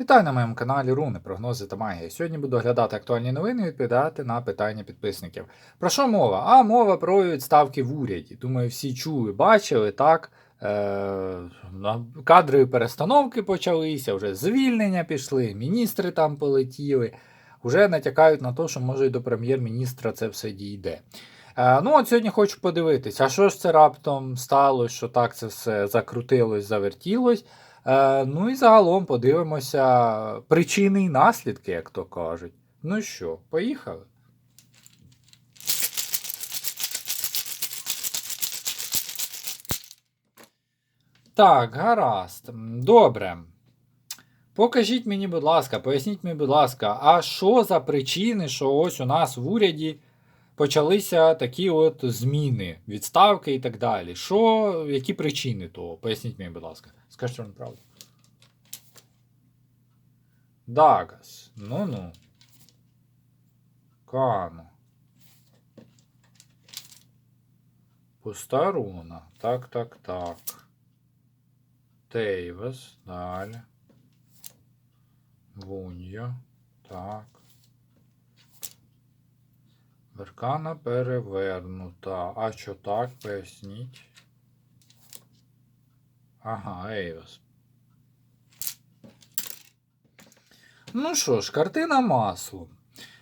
Вітаю на моєму каналі Руни, прогнози та магія. Сьогодні буду оглядати актуальні новини і відповідати на питання підписників. Про що мова? А мова про відставки в уряді. Думаю, всі чули, бачили, так? Е, кадрові перестановки почалися, вже звільнення пішли, міністри там полетіли. Вже натякають на те, що може і до прем'єр-міністра це все дійде. Е, ну, от сьогодні хочу подивитися, а що ж це раптом сталося, що так це все закрутилось, завертілось. Е, ну і загалом подивимося причини і наслідки, як то кажуть. Ну що, поїхали? Так, гаразд. Добре. Покажіть мені, будь ласка, поясніть мені, будь ласка, а що за причини, що ось у нас в уряді почалися такі от зміни, відставки і так далі. Що, які причини того? Поясніть мені, будь ласка. Скажіть вам правду. Дагас. Ну-ну. Кано. Пуста руна. Так, так, так. Тейвас. Далі. Вуньо. Так. Веркана перевернута. А що так? Поясніть. Ага, Ейвас. Ну що ж, картина маслом.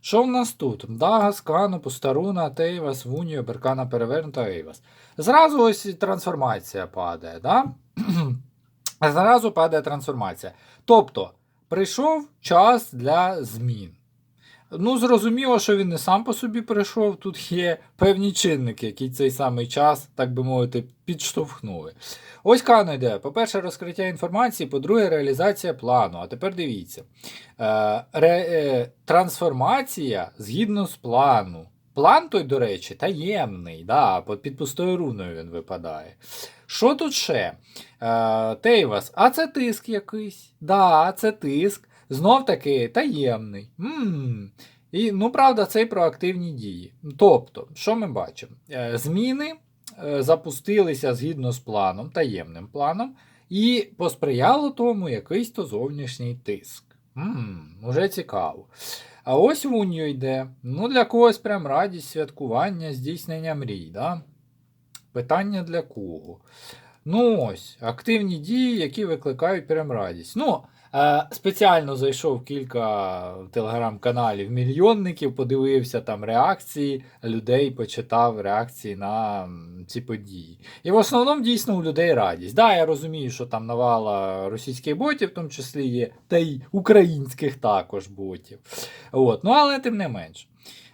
Що в нас тут? Дагас, Кану, Пустаруна, Тейвас, Вуньо, Беркана перевернута, Ейвас. Зразу ось трансформація падає, да? Зразу падає трансформація. Тобто, прийшов час для змін. Ну, зрозуміло, що він не сам по собі прийшов. Тут є певні чинники, які цей самий час, так би мовити, підштовхнули. Ось Кано йде. По-перше, розкриття інформації, по-друге, реалізація плану. А тепер дивіться. Е, е, трансформація згідно з плану. План той, до речі, таємний, да, під пустою руною він випадає. Що тут ще? Е, Тейвас, а це тиск якийсь. Да, це тиск. Знов таки таємний. м І, ну, правда, це і про активні дії. Тобто, що ми бачимо? Е, Зміни е, запустилися згідно з планом, таємним планом, і посприяло тому якийсь то зовнішній тиск. Ммм, уже цікаво. А ось Вуньо йде. Ну, для когось прям радість святкування, здійснення мрій. Да? Питання для кого? Ну ось, активні дії, які викликають прям радість. Ну, спеціально зайшов кілька телеграм-каналів мільйонників, подивився там реакції людей, почитав реакції на ці події. І в основному дійсно у людей радість. Да, я розумію, що там навала російських ботів, в тому числі є, та й українських також ботів. От, ну, але тим не менш.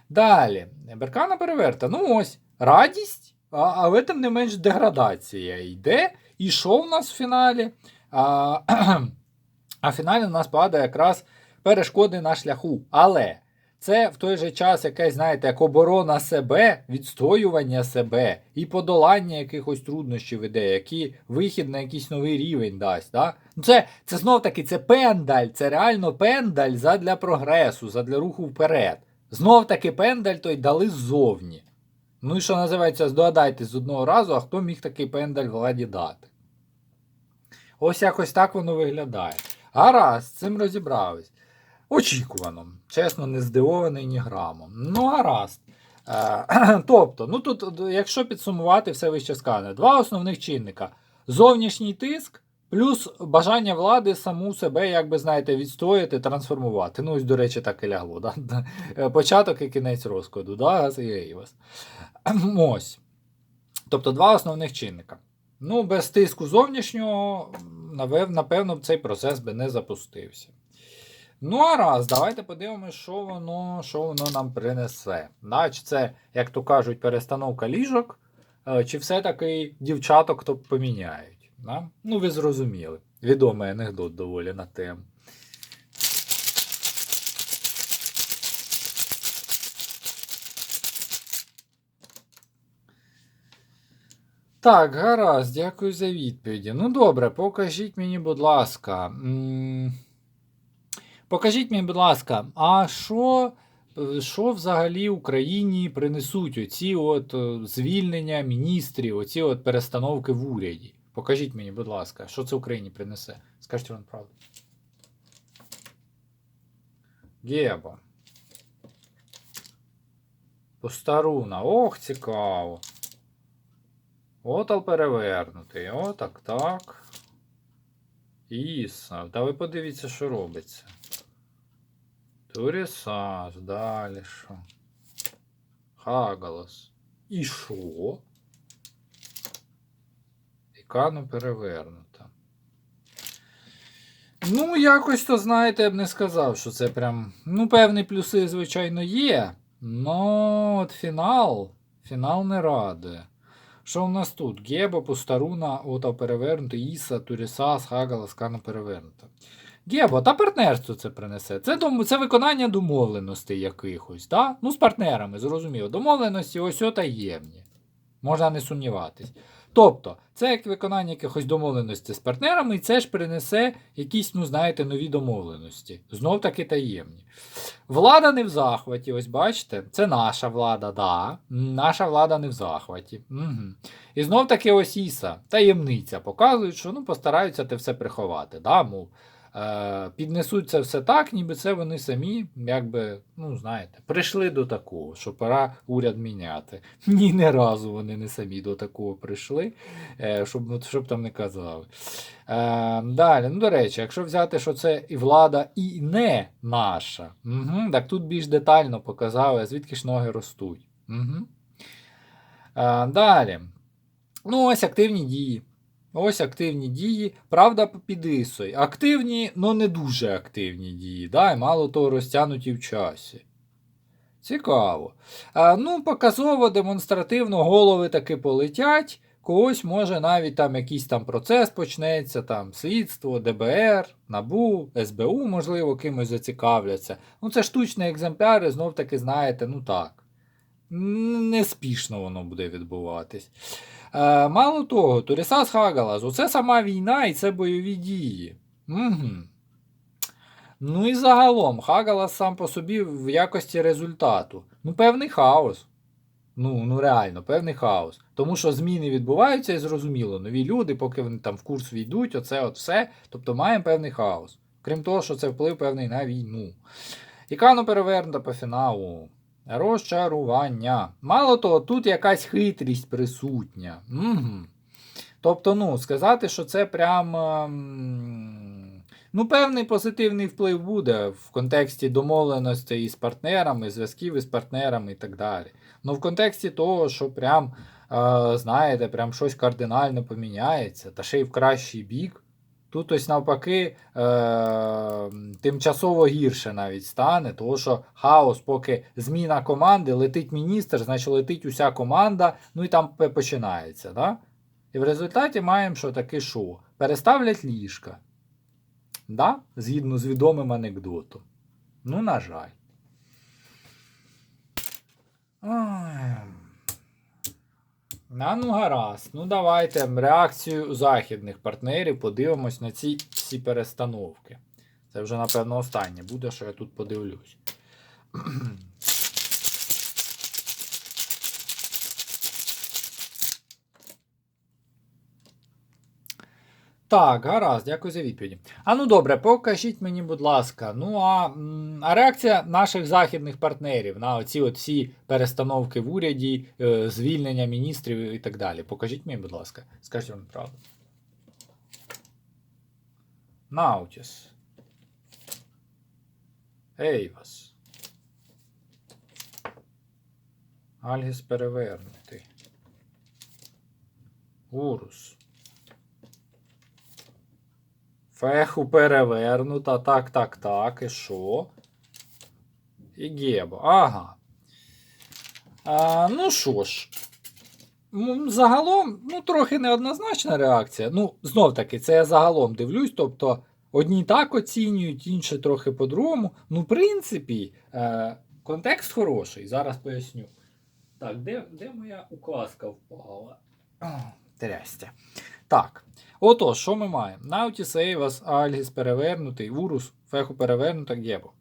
Далі, Беркана переверта. Ну ось, радість. Але тим не менш деградація йде. І що в нас в фіналі? А, а у нас падає якраз перешкоди на шляху. Але це в той же час якесь, знаєте, як оборона себе, відстоювання себе і подолання якихось труднощів іде, які вихід на якийсь новий рівень дасть. Да? Ну, Це, це знов таки це пендаль, це реально пендаль задля прогресу, задля руху вперед. Знов таки пендаль той дали ззовні. Ну і що називається, здогадайтесь з одного разу, а хто міг такий пендаль владі дати. Ось якось так воно виглядає. Гаразд, з цим розібрались. Очікувано. Чесно, не здивований ні грамом. Ну, гаразд. Е, тобто, ну тут, якщо підсумувати все вище сказане, два основних чинника: зовнішній тиск, плюс бажання влади саму себе, як би знаєте, відстояти, трансформувати. Ну, ось, до речі, так і лягло. Да? Е, Початок і кінець розкладу, да? Ось. Тобто два основних чинника. Ну, без тиску зовнішнього, напевно, цей процес би не запустився. Ну, а раз, давайте подивимося, що воно, що воно нам принесе. Да, це, як то кажуть, перестановка ліжок, е, чи все-таки дівчаток то поміняють. Да? Ну, ви зрозуміли. Відомий анекдот доволі на тему. Так, гаразд, дякую за відповіді. Ну добре, покажіть мені, будь ласка. Покажіть мені, будь ласка, а що, що взагалі Україні принесуть оці от е, звільнення міністрів, оці от перестановки в уряді? Покажіть мені, будь ласка, що це Україні принесе? Скажіть вам правду. Гебо. Постаруна. Ох, цікаво. Отал перевернутий. О, так, так. Іса. Та ви подивіться, що робиться. Турісаж, далі що? Хагалас. І що? Ікану перевернута. Ну, якось то, знаєте, я б не сказав, що це прям. Ну, певні плюси, звичайно, є. Но от фінал. Фінал не радує. Що в нас тут? Геба, Пустаруна, Ота перевернута, Іса, Турісас, Хагала, Скана перевернута. Геба, та партнерство це принесе. Це, дом... це виконання домовленостей якихось, да? Ну, з партнерами, зрозуміло. Домовленості ось ота ємні. Можна не сумніватись. Тобто, це як виконання якихось домовленостей з партнерами, і це ж принесе якісь, ну, знаєте, нові домовленості. Знов таки таємні. Влада не в захваті, ось бачите, це наша влада, да. Наша влада не в захваті. Угу. І знов таки ось Іса, таємниця, показують, що ну, постараються те все приховати. Да? Мов, піднесуть це все так, ніби це вони самі, якби, ну, знаєте, прийшли до такого, що пора уряд міняти. Ні, не разу вони не самі до такого прийшли, е, щоб, ну, щоб там не казали. Е, далі, ну, до речі, якщо взяти, що це і влада і не наша, угу, так тут більш детально показали, звідки ж ноги ростуть. Угу. Е, далі. Ну, ось активні дії. Ось активні дії. Правда, під Ісою. Активні, але не дуже активні дії. Да? І мало того, розтягнуті в часі. Цікаво. А, ну, показово, демонстративно голови таки полетять. Когось може навіть там якийсь там процес почнеться, там слідство, ДБР, НАБУ, СБУ, можливо, кимось зацікавляться. Ну, це штучні екземпляри, знов таки, знаєте, ну так. Неспішно воно буде відбуватись. Е, мало того, Турісас Хагалас, оце сама війна і це бойові дії. Угу. Ну і загалом, Хагалас сам по собі в якості результату. Ну, певний хаос. Ну, ну реально, певний хаос. Тому що зміни відбуваються і зрозуміло, нові люди, поки вони там в курс війдуть, оце от все. Тобто маємо певний хаос. Крім того, що це вплив певний на війну. Ікано перевернута по фіналу. Розчарування. Мало того, тут якась хитрість присутня. Угу. Тобто, ну, сказати, що це прям. ем, Ну, певний позитивний вплив буде в контексті домовленостей із партнерами, зв'язків із партнерами і так далі. Ну, в контексті того, що прям, е, знаєте, прям щось кардинально поміняється, та ще й в кращий бік. Тут ось навпаки е, тимчасово гірше навіть стане, тому що хаос, поки зміна команди, летить міністр, значить летить уся команда, ну і там починається. Да? І в результаті маємо, що таке що? Переставлять ліжка. Да? Згідно з відомим анекдотом. Ну, на жаль. Ой. А ну гаразд. Ну давайте реакцію західних партнерів подивимось на ці всі перестановки. Це вже, напевно, останнє буде, що я тут подивлюсь. Так, гаразд, дякую за відповіді. А ну добре, покажіть мені, будь ласка. Ну а, а реакція наших західних партнерів на оці от всі перестановки в уряді, е, звільнення міністрів і так далі. Покажіть мені, будь ласка. Скажіть вам правду. Наутіс. Ейвас. Альгіс перевернутий. Урус. Феху перевернута. Так, так, так. І що? І Гебо. Ага. А, ну що ж. Загалом, ну, трохи неоднозначна реакція. Ну, знов таки, це я загалом дивлюсь. Тобто, одні так оцінюють, інші трохи по-другому. Ну, в принципі, е, контекст хороший. Зараз поясню. Так, де, де моя указка впала? Трястя. Так. Отож, що ми маємо? Наутіс, Ейвас, Альгіс перевернутий, Урус, Феху перевернута, Гебо.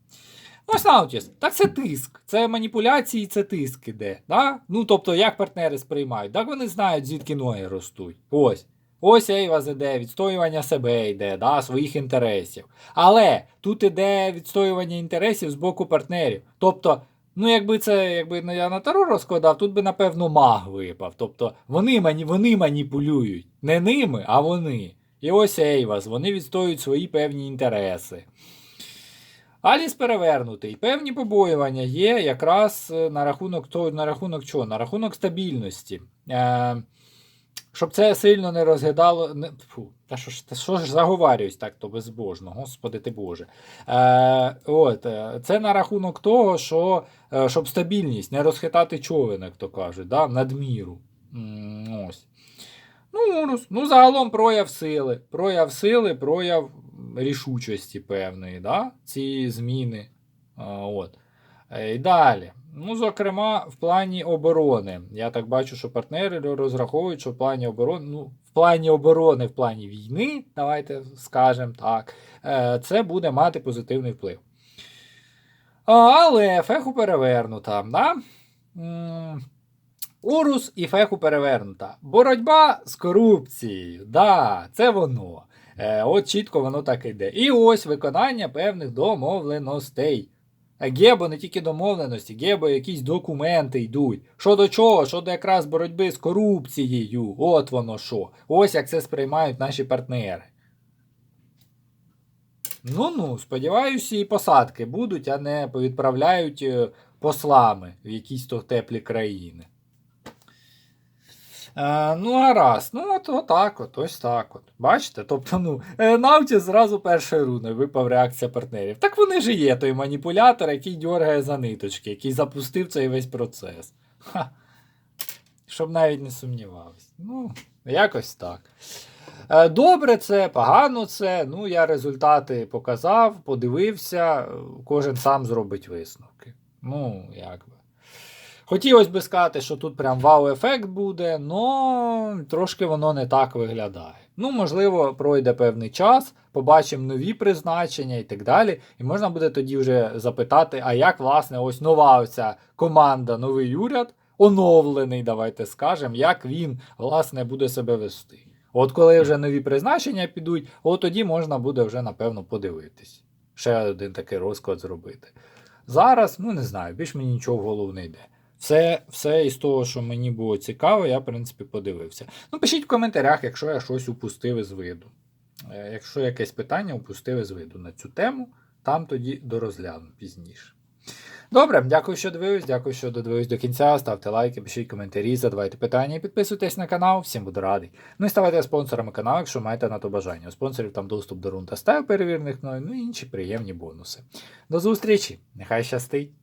Ось Наутіс. Так це тиск. Це маніпуляції, це тиск іде. Да? Ну, тобто, як партнери сприймають. Так вони знають, звідки ноги ростуть. Ось. Ось Ейвас іде, відстоювання себе йде, да, своїх інтересів. Але тут іде відстоювання інтересів з боку партнерів. Тобто, ну якби це якби я на таро розкладав, тут би, напевно, маг випав. Тобто вони, мані, вони маніпулюють. Не ними, а вони. І ось Ейвас, вони відстоюють свої певні інтереси. Аліс перевернутий. Певні побоювання є якраз е, на рахунок того, на рахунок чого? На рахунок стабільності. Е, щоб це сильно не розглядало. Не, фу, та що ж, та що ж заговарююсь так то безбожно, господи ти Боже. Е, от, е, це на рахунок того, що е, щоб стабільність, не розхитати човен, як то кажуть, да, надміру. Ось. Ну. Ну, загалом прояв сили. Прояв сили, прояв рішучості певної, да? ці зміни. А, от. Е, І далі. Ну, зокрема, в плані оборони. Я так бачу, що партнери розраховують, що в плані оборони, ну, в плані оборони, в плані війни, давайте скажемо так, е, це буде мати позитивний вплив. Але феху перевернута. Да? Урус і феху перевернута. Боротьба з корупцією. Да, це воно. Е, от чітко воно так іде. І ось виконання певних домовленостей. Гебо не тільки домовленості, гебо якісь документи йдуть. Що до чого? Щодо якраз боротьби з корупцією. От воно що. Ось як це сприймають наші партнери. Ну ну, сподіваюся, і посадки будуть, а не повідправляють е, послами в якісь то теплі країни. Е, ну, гаразд. Ну, от отак от, ось так от. Бачите? Тобто, ну, е, Навті зразу першою руною випав реакція партнерів. Так вони ж є той маніпулятор, який дьоргає за ниточки, який запустив цей весь процес. Ха. Щоб навіть не сумнівався. Ну, якось так. Е, Добре це, погано це. Ну, я результати показав, подивився, кожен сам зробить висновки. Ну, як. Хотілося б сказати, що тут прям вау-ефект буде, але трошки воно не так виглядає. Ну, можливо, пройде певний час, побачимо нові призначення і так далі. І можна буде тоді вже запитати, а як, власне, ось нова оця команда, новий уряд, оновлений, давайте скажемо, як він, власне, буде себе вести. От коли вже нові призначення підуть, от тоді можна буде вже, напевно, подивитись. Ще один такий розклад зробити. Зараз, ну не знаю, більш мені нічого в голову не йде. Все, все із того, що мені було цікаво, я, в принципі, подивився. Ну, пишіть в коментарях, якщо я щось упустив із виду. Е, Якщо якесь питання упустив із виду на цю тему, там тоді дорозгляну пізніше. Добре, дякую, що дивились, дякую, що додивились до кінця. Ставте лайки, пишіть коментарі, задавайте питання і підписуйтесь на канал, всім буду радий. Ну і ставайте спонсорами каналу, якщо маєте на то бажання. У спонсорів там доступ до рун та став перевірених мною, ну і інші приємні бонуси. До зустрічі! Нехай щастить!